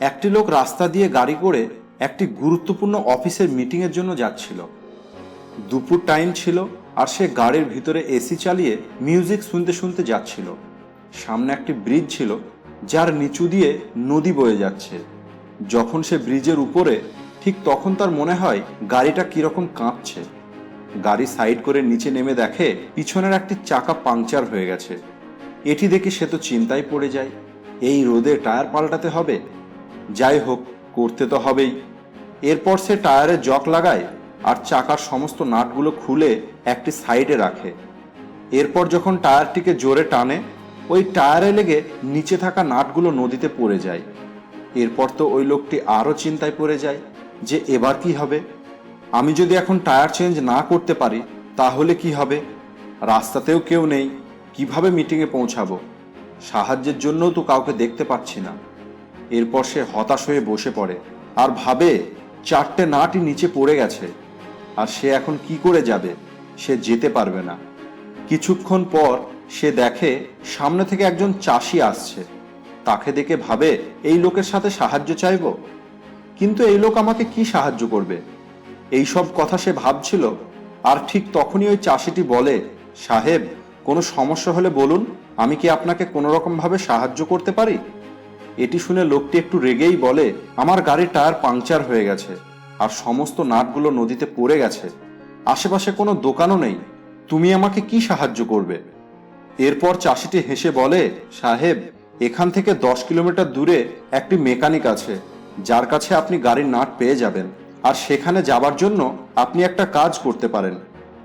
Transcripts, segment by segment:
একটি লোক রাস্তা দিয়ে গাড়ি করে একটি গুরুত্বপূর্ণ অফিসের মিটিংয়ের জন্য যাচ্ছিল। দুপুর টাইম ছিল আর সে গাড়ির ভিতরে এসি চালিয়ে মিউজিক শুনতে শুনতে যাচ্ছিল। সামনে একটি ব্রিজ ছিল যার নিচু দিয়ে নদী বয়ে যাচ্ছে। যখন সে ব্রিজের উপরে, ঠিক তখন তার মনে হয় গাড়িটা কীরকম কাঁপছে। গাড়ি সাইড করে নিচে নেমে দেখে পিছনের একটি চাকা পাংচার হয়ে গেছে। এটি দেখে সে তো চিন্তায় পড়ে যায়। এই রোদে টায়ার পাল্টাতে হবে? যাই হোক, করতে তো হবেই। এরপর সে টায়ারে জক লাগায় আর চাকার সমস্ত নাটগুলো খুলে একটি সাইডে রাখে। এরপর যখন টায়ারটিকে জোরে টানে, ওই টায়ারে লেগে নিচে থাকা নাটগুলো নদীতে পড়ে যায়। এরপর তো ওই লোকটি আরও চিন্তায় পড়ে যায় যে এবার কি হবে? আমি যদি এখন টায়ার চেঞ্জ না করতে পারি, তাহলে কি হবে? রাস্তাতেও কেউ নেই, কীভাবে মিটিংয়ে পৌঁছাবো? সাহায্যের জন্যও তো কাউকে দেখতে পাচ্ছি না। এরপর সে হতাশ হয়ে বসে পড়ে আর ভাবে, চারটে নাটই নিচে পড়ে গেছে। আর সে এখন কি করে যাবে? সে যেতে পারবে না। কিছুক্ষণ পর সে দেখে, সামনে থেকে একজন চাষি আসছে। তাকে দেখে ভাবে, এই লোকের সাথে সাহায্য চাইব? কিন্তু এই লোক আমাকে কি সাহায্য করবে? এই সব কথা সে ভাবছিল। আর ঠিক তখনই ওই চাষিটি বলে, সাহেব, কোনো সমস্যা হলে বলুন, আমি কি আপনাকে কোনো রকম ভাবে সাহায্য করতে পারি? এটি শুনে লোকটি একটু রেগেই বলে, আমার গাড়ির টায়ার পাংচার হয়ে গেছে আর সমস্ত নাটগুলো নদীতে পড়ে গেছে। আশেপাশে কোনো দোকানও নেই। তুমি আমাকে কি সাহায্য করবে? এরপর চাষিটি হেসে বলে, সাহেব, এখান থেকে দশ কিলোমিটার দূরে একটি মেকানিক আছে। যার কাছে আপনি গাড়ির নাট পেয়ে যাবেন। আর সেখানে যাবার জন্য আপনি একটা কাজ করতে পারেন।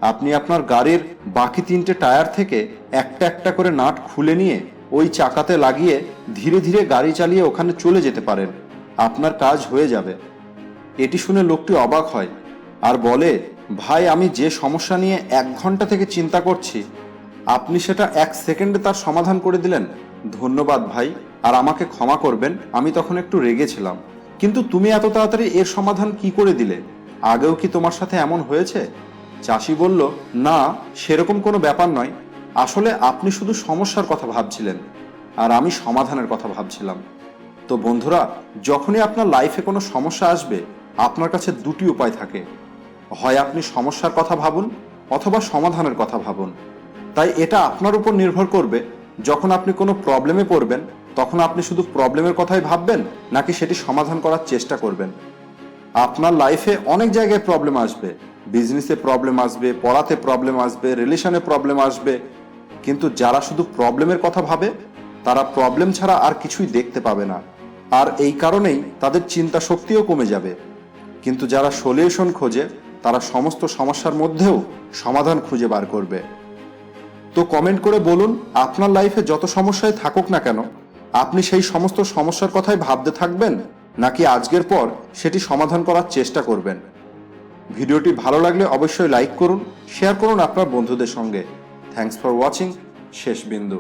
আপনি আপনার গাড়ির বাকি তিনটে টায়ার থেকে একটা একটা করে নাট খুলে নিয়ে ওই চাকাতে লাগিয়ে ধীরে ধীরে গাড়ি চালিয়ে ওখানে চলে যেতে পারেন। আপনার কাজ হয়ে যাবে। এটি শুনে লোকটি অবাক হয় আর বলে, ভাই, আমি যে সমস্যা নিয়ে এক ঘণ্টা থেকে চিন্তা করছি, আপনি সেটা এক সেকেন্ডে তার সমাধান করে দিলেন। ধন্যবাদ ভাই, আর আমাকে ক্ষমা করবেন, আমি তখন একটু রেগেছিলাম কিন্তু তুমি এত তাড়াতাড়ি এর সমাধান কি করে দিলে? আগেও কি তোমার সাথে এমন হয়েছে? চাষি বলল, না, সেরকম কোনো ব্যাপার নয়। আসলে আপনি শুধু সমস্যার কথা ভাবছিলেন, আর আমি সমাধানের কথা ভাবছিলাম। তো বন্ধুরা, যখনই আপনার লাইফে কোনো সমস্যা আসবে, আপনার কাছে দুটি উপায় থাকে। হয় আপনি সমস্যার কথা ভাবুন, অথবা সমাধানের কথা ভাবুন। তাই এটা আপনার উপর নির্ভর করবে। যখন আপনি কোনো প্রবলেমে পড়বেন, তখন আপনি শুধু প্রবলেমের কথাই ভাববেন, নাকি সেটি সমাধান করার চেষ্টা করবেন? আপনার লাইফে অনেক জায়গায় প্রবলেম আসবে। বিজনেসে প্রবলেম আসবে, পড়াতে প্রবলেম আসবে রিলেশনে প্রবলেম আসবে কিন্তু যারা শুধু প্রবলেমের কথা ভাবে, তারা প্রবলেম ছাড়া আর কিছুই দেখতে পাবে না। আর এই কারণেই তাদের চিন্তা শক্তিও কমে যাবে। কিন্তু যারা সলিউশন খোঁজে, তারা সমস্ত সমস্যার মধ্যেও সমাধান খুঁজে বার করবে। তো কমেন্ট করে বলুন, আপনার লাইফে যত সমস্যায় থাকুক না কেন, আপনি সেই সমস্ত সমস্যার কথাই ভাবতে থাকবেন, নাকি আজকের পর সেটি সমাধান করার চেষ্টা করবেন? ভিডিওটি ভালো লাগলে অবশ্যই লাইক করুন, শেয়ার করুন আপনার বন্ধুদের সঙ্গে। থ্যাঙ্কস ফর ওয়াচিং শেষ বিন্দু